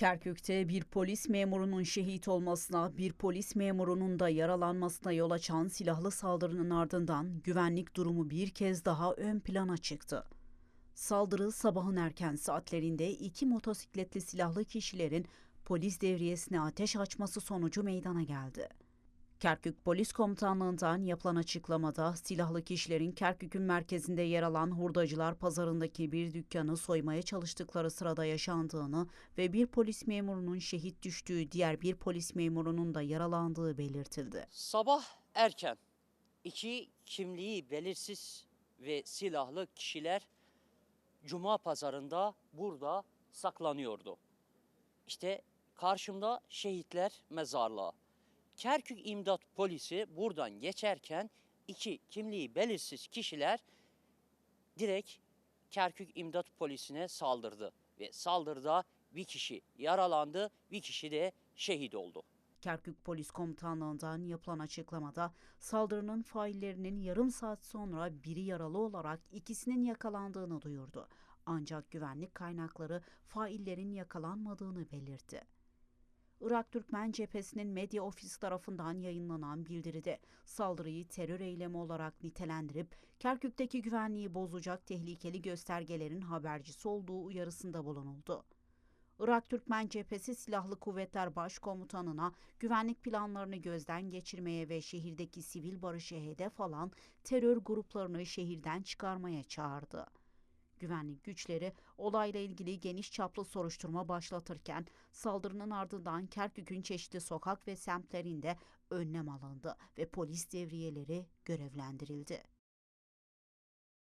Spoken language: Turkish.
Kerkük'te bir polis memurunun şehit olmasına, bir polis memurunun da yaralanmasına yol açan silahlı saldırının ardından güvenlik durumu bir kez daha ön plana çıktı. Saldırı sabahın erken saatlerinde iki motosikletli silahlı kişilerin polis devriyesine ateş açması sonucu meydana geldi. Kerkük Polis Komutanlığı'ndan yapılan açıklamada silahlı kişilerin Kerkük'ün merkezinde yer alan Hurdacılar Pazarı'ndaki bir dükkanı soymaya çalıştıkları sırada yaşandığını ve bir polis memurunun şehit düştüğü diğer bir polis memurunun da yaralandığı belirtildi. Sabah erken iki kimliği belirsiz ve silahlı kişiler Cuma pazarında burada saklanıyordu. İşte karşımda şehitler mezarlığı. Kerkük İmdat Polisi buradan geçerken iki kimliği belirsiz kişiler direkt Kerkük İmdat Polisi'ne saldırdı. Ve saldırıda bir kişi yaralandı, bir kişi de şehit oldu. Kerkük Polis Komutanlığı'ndan yapılan açıklamada saldırının faillerinin yarım saat sonra biri yaralı olarak ikisinin yakalandığını duyurdu. Ancak güvenlik kaynakları faillerin yakalanmadığını belirtti. Irak Türkmen Cephesi'nin medya ofisi tarafından yayınlanan bildiride saldırıyı terör eylemi olarak nitelendirip Kerkük'teki güvenliği bozacak tehlikeli göstergelerin habercisi olduğu uyarısında bulunuldu. Irak Türkmen Cephesi Silahlı Kuvvetler Başkomutanına güvenlik planlarını gözden geçirmeye ve şehirdeki sivil barışı hedef alan terör gruplarını şehirden çıkarmaya çağırdı. Güvenlik güçleri olayla ilgili geniş çaplı soruşturma başlatırken saldırının ardından Kerkük'ün çeşitli sokak ve semtlerinde önlem alındı ve polis devriyeleri görevlendirildi.